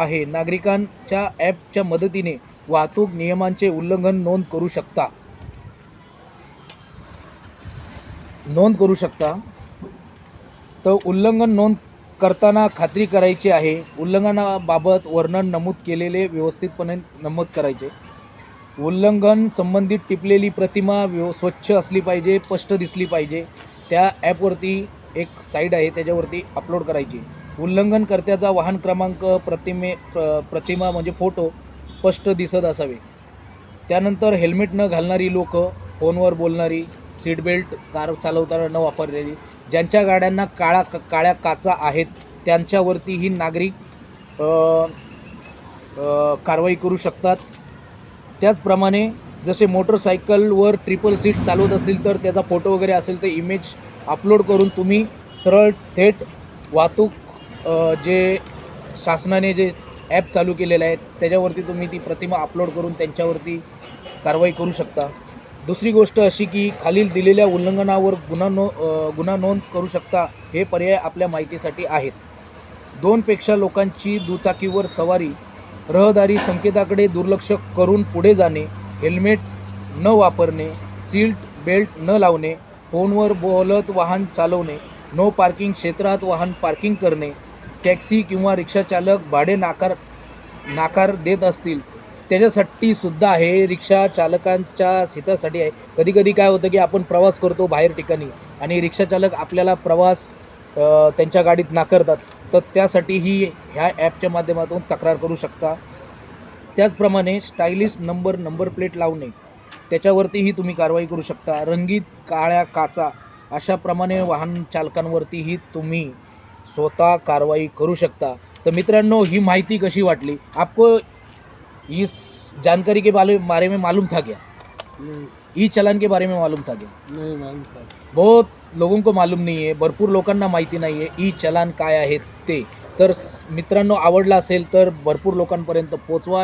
आहे. नागरिकांच्या ॲपच्या मदतीने वाहतूक नियमांचे उल्लंघन नोंद करू शकता. नोंद करू शकता. तर उल्लंघन नोंद करताना खात्री करायची आहे. उल्लंघनाबाबत वर्णन नमूद केलेले व्यवस्थितपणे नमूद करायचे. उल्लंघन संबंधित टिपलेली प्रतिमा व्यव स्वच्छ असली पाहिजे स्पष्ट दिसली पाहिजे. त्या ॲपवरती एक साईड आहे त्याच्यावरती अपलोड करायची. उल्लंघनकर्त्याचा वाहन क्रमांक प्रतिमे प्र प्रतिमा म्हणजे फोटो स्पष्ट दिसत असावे. त्यानंतर हेल्मेट न घालणारी लोक फोनवर बोलणारी सीट बेल्ट कार चालवताना न वापरलेली ज्यांच्या गाड्यांना काळा काळ्या काचा आहेत त्यांच्यावरती ही नागरिक कारवाई करू शकतात. त्याचप्रमाणे जसे मोटरसायकलवर ट्रिपल सीट चालवत असतील तर त्याचा फोटो वगैरे असेल तर इमेज अपलोड करून तुम्ही सरळ थेट वाहतूक जे शासनाने जे ॲप चालू केलेलं आहे त्याच्यावरती तुम्ही ती प्रतिमा अपलोड करून त्यांच्यावरती कारवाई करू शकता. दुसरी गोष्ट अशी की खालील दिलेल्या उल्लंघनावर गुन्हा नो गुन्हा नोंद करू शकता हे पर्याय आपल्या माहितीसाठी आहेत. दोनपेक्षा लोकांची दुचाकीवर सवारी रहदारी संकेताकडे दुर्लक्ष करून पुढे जाणे हेल्मेट न वापरणे सीट बेल्ट न लावणे फोनवर बोलत वाहन चालवणे नो पार्किंग क्षेत्रात वाहन पार्किंग करणे टॅक्सी किंवा रिक्षाचालक भाडे नाकार नाकार देत असतील त्याच्यासाठी सुद्धा आहे. रिक्षा चालकांच्या हितासाठी आहे. कधी कधी काय होतं की आपण प्रवास करतो बाहेर ठिकाणी आणि रिक्षाचालक आपल्याला प्रवास त्यांच्या गाडीत नाकारतात तर त्यासाठीही ह्या ॲपच्या माध्यमातून तक्रार करू शकता. त्याचप्रमाणे स्टायलिश नंबर नंबर प्लेट लावणे त्याच्यावरतीही तुम्ही कारवाई करू शकता. रंगीत काळ्या काचा अशाप्रमाणे वाहन चालकांवरतीही तुम्ही स्वतः कारवाई करू शकता. तर मित्रांनो ही माहिती कशी वाटली? आपको इस जानकारी के बारे बारे में मालूम था क्या? ई चलान के बारे में मालूम था क्या? नहीं मालूम था। बहुत लोगों को मालूम नाही आहे भरपूर लोकांना माहिती नाही आहे ई चलान काय आहेत ते. तर मित्रांनो आवडला असेल तर भरपूर लोकांपर्यंत पोचवा